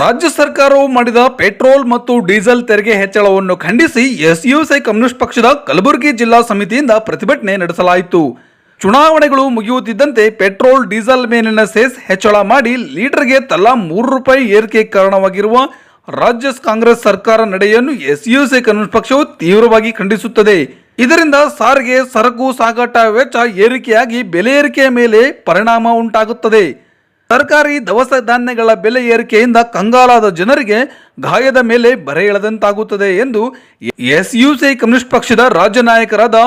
ರಾಜ್ಯ ಸರ್ಕಾರವು ಮಾಡಿದ ಪೆಟ್ರೋಲ್ ಮತ್ತು ಡೀಸೆಲ್ ತೆರಿಗೆ ಹೆಚ್ಚಳವನ್ನು ಖಂಡಿಸಿ ಎಸ್ಯುಎಸ್ಐ ಕಮ್ಯುನಿಸ್ಟ್ ಪಕ್ಷದ ಕಲಬುರಗಿ ಜಿಲ್ಲಾ ಸಮಿತಿಯಿಂದ ಪ್ರತಿಭಟನೆ ನಡೆಸಲಾಯಿತು. ಚುನಾವಣೆಗಳು ಮುಗಿಯುತ್ತಿದ್ದಂತೆ ಪೆಟ್ರೋಲ್, ಡೀಸೆಲ್ ಮೇಲಿನ ಸೆಸ್ ಹೆಚ್ಚಳ ಮಾಡಿ ಲೀಟರ್ಗೆ ತಲಾ ಮೂರು ರೂಪಾಯಿ ಏರಿಕೆ ಕಾರಣವಾಗಿರುವ ರಾಜ್ಯ ಕಾಂಗ್ರೆಸ್ ಸರ್ಕಾರ ನಡೆಯನ್ನು ಎಸ್ಯುಎಸ್ಐ ಕಮ್ಯುನಿಸ್ಟ್ ಪಕ್ಷವು ತೀವ್ರವಾಗಿ ಖಂಡಿಸುತ್ತದೆ. ಇದರಿಂದ ಸಾರಿಗೆ, ಸರಕು, ಸಾಗಾಟ ವೆಚ್ಚ ಏರಿಕೆಯಾಗಿ ಬೆಲೆ ಏರಿಕೆಯ ಮೇಲೆ ಪರಿಣಾಮ ಉಂಟಾಗುತ್ತದೆ. ಸರ್ಕಾರಿ ದವಸ ಧಾನ್ಯಗಳ ಬೆಲೆ ಏರಿಕೆಯಿಂದ ಕಂಗಾಲಾದ ಜನರಿಗೆ ಗಾಯದ ಮೇಲೆ ಬರೆ ಎಳೆದಂತಾಗುತ್ತದೆ ಎಂದು ಎಸ್ಯುಸಿ ಕಮ್ಯುನಿಸ್ಟ್ ಪಕ್ಷದ ರಾಜ್ಯ ನಾಯಕರಾದ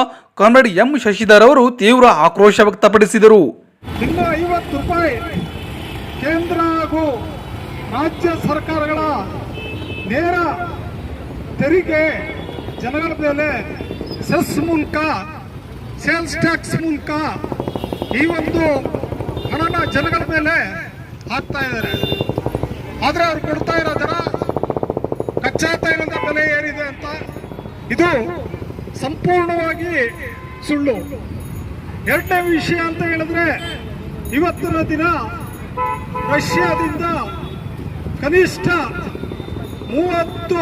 ಕಾಮ್ರೇಡ್ ಎಂ. ಶಶಿಧರ್ ಅವರು ತೀವ್ರ ಆಕ್ರೋಶ ವ್ಯಕ್ತಪಡಿಸಿದರು. ಕೇಂದ್ರ ಹಾಗೂ ರಾಜ್ಯ ಸರ್ಕಾರಗಳ ನೇರ ತೆರಿಗೆ ಜನಗಳ ಮೇಲೆ ಸೆಸ್ ಮೂಲಕ, ಸೇಲ್ಸ್ ಟ್ಯಾಕ್ಸ್ ಮೂಲಕ ಈ ಒಂದು ಹಣನ ಜನಗಳ ಮೇಲೆ ಹಾಕ್ತಾ ಇದ್ದಾರೆ. ಆದರೆ ಅವ್ರು ಕೊಡ್ತಾ ಇರೋ ದರ ಕಚ್ಚಾ ತೈಲದ ಬೆಲೆ ಏನಿದೆ ಅಂತ ಇದು ಸಂಪೂರ್ಣವಾಗಿ ಸುಳ್ಳು. ಎರಡನೇ ವಿಷಯ ಅಂತ ಹೇಳಿದ್ರೆ, ಇವತ್ತಿನ ದಿನ ರಷ್ಯಾದಿಂದ ಕನಿಷ್ಠ ಮೂವತ್ತು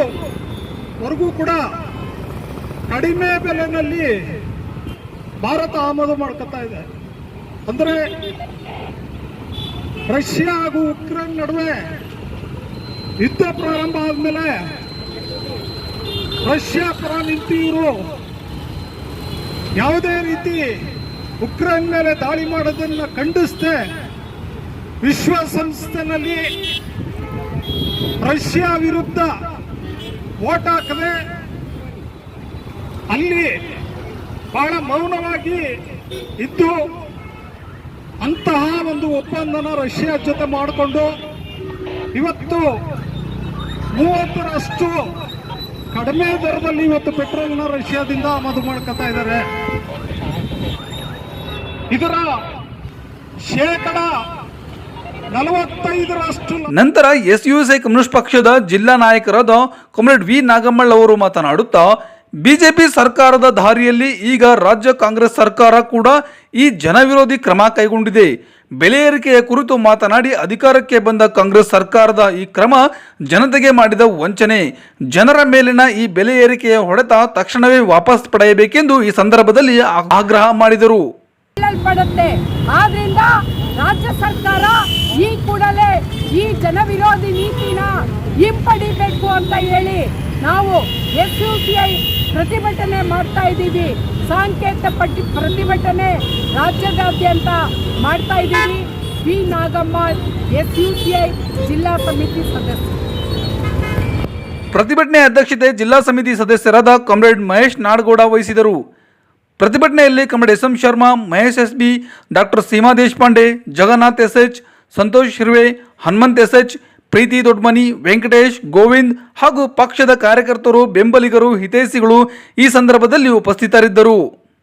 ವರೆಗೂ ಕೂಡ ಕಡಿಮೆ ಬೆಲೆನಲ್ಲಿ ಭಾರತ ಆಮದು ಮಾಡ್ಕೊತಾ ಇದೆ. ಅಂದರೆ ರಷ್ಯಾ ಹಾಗೂ ಉಕ್ರೇನ್ ನಡುವೆ ಯುದ್ಧ ಪ್ರಾರಂಭ ಆದಮೇಲೆ ರಷ್ಯಾ ಪರ ನಿಂತು ಯಾವುದೇ ರೀತಿ ಉಕ್ರೇನ್ ಮೇಲೆ ದಾಳಿ ಮಾಡೋದನ್ನ ಖಂಡಿಸದೆ ವಿಶ್ವಸಂಸ್ಥೆನಲ್ಲಿ ರಷ್ಯಾ ವಿರುದ್ಧ ಓಟ್ ಹಾಕದೆ ಅಲ್ಲಿ ಬಹಳ ಮೌನವಾಗಿ ಇದ್ದು ಅಂತಹ ಒಂದು ಒಪ್ಪಂದನ ರಷ್ಯಾ ಜೊತೆ ಮಾಡಿಕೊಂಡು ಇವತ್ತು ಮೂವತ್ತರಷ್ಟು ಕಡಿಮೆ ದರದಲ್ಲಿ ಇವತ್ತು ಪೆಟ್ರೋಲ್ನ ರಷ್ಯಾದಿಂದ ಆಮದು ಮಾಡ್ಕೊತಾ ಇದ್ದಾರೆ. ಇದರ ಶೇಕಡ ನಂತರ ಎಸ್ಯುಸೈ ಕಮ್ಯುನಿಸ್ಟ್ ಪಕ್ಷದ ಜಿಲ್ಲಾ ನಾಯಕರಾದ ಕಾಮ್ರೇಡ್ ವಿ ನಾಗಮ್ಮಳ್ ಅವರು ಮಾತನಾಡುತ್ತಾ ಬಿಜೆಪಿ ಸರ್ಕಾರದ ದಾರಿಯಲ್ಲಿ ಈಗ ರಾಜ್ಯ ಕಾಂಗ್ರೆಸ್ ಸರ್ಕಾರ ಕೂಡ ಈ ಜನವಿರೋಧಿ ಕ್ರಮ ಕೈಗೊಂಡಿದೆ. ಬೆಲೆ ಏರಿಕೆಯ ಕುರಿತು ಮಾತನಾಡಿ ಅಧಿಕಾರಕ್ಕೆ ಬಂದ ಕಾಂಗ್ರೆಸ್ ಸರ್ಕಾರದ ಈ ಕ್ರಮ ಜನತೆಗೆ ಮಾಡಿದ ವಂಚನೆ. ಜನರ ಮೇಲಿನ ಈ ಬೆಲೆ ಏರಿಕೆಯ ಹೊಡೆತ ತಕ್ಷಣವೇ ವಾಪಸ್ ಪಡೆಯಬೇಕೆಂದು ಈ ಸಂದರ್ಭದಲ್ಲಿ ಆಗ್ರಹ ಮಾಡಿದರು. ರಾಜ್ಯ ಸರ್ಕಾರ ಈ ಕೂಡಲೇ ಈ ಜನವಿರೋಧಿ ನೀತಿನ ಹಿಂಪಡಿಬೇಕು ಅಂತ ಹೇಳಿ ನಾವು ಎಸ್ ಯು ಸಿ ಐ ಪ್ರತಿಭಟನೆ ಮಾಡ್ತಾ ಇದ್ದೀವಿ. ಸಾಂಕೇತ ಪಟ್ಟಿ ಪ್ರತಿಭಟನೆ ರಾಜ್ಯದಾದ್ಯಂತ ಮಾಡ್ತಾ ಇದ್ದೀವಿ. P Nagamma S U C I ಜಿಲ್ಲಾ ಸಮಿತಿ ಸದಸ್ಯ ಪ್ರತಿಭಟನೆ ಅಧ್ಯಕ್ಷತೆ ಜಿಲ್ಲಾ ಸಮಿತಿ ಸದಸ್ಯರಾದ ಕಾಮ್ರೇಡ್ ಮಹೇಶ್ ನಾಡಗೌಡ ವಹಿಸಿದರು. ಪ್ರತಿಭಟನೆಯಲ್ಲಿ comrade S M Sharma, Mahesh S B doctor Seema Deshpande, Jagannath S H Santosh Shirve Hanumanth S H Preethi Dodmani Venkatesh Govind ಹಾಗೂ ಪಕ್ಷದ ಕಾರ್ಯಕರ್ತರು ಬೆಂಬಲಿಗರು ಹಿತೈಷಿಗಳು ಈ ಸಂದರ್ಭದಲ್ಲಿ ಉಪಸ್ಥಿತರಿದ್ದರು.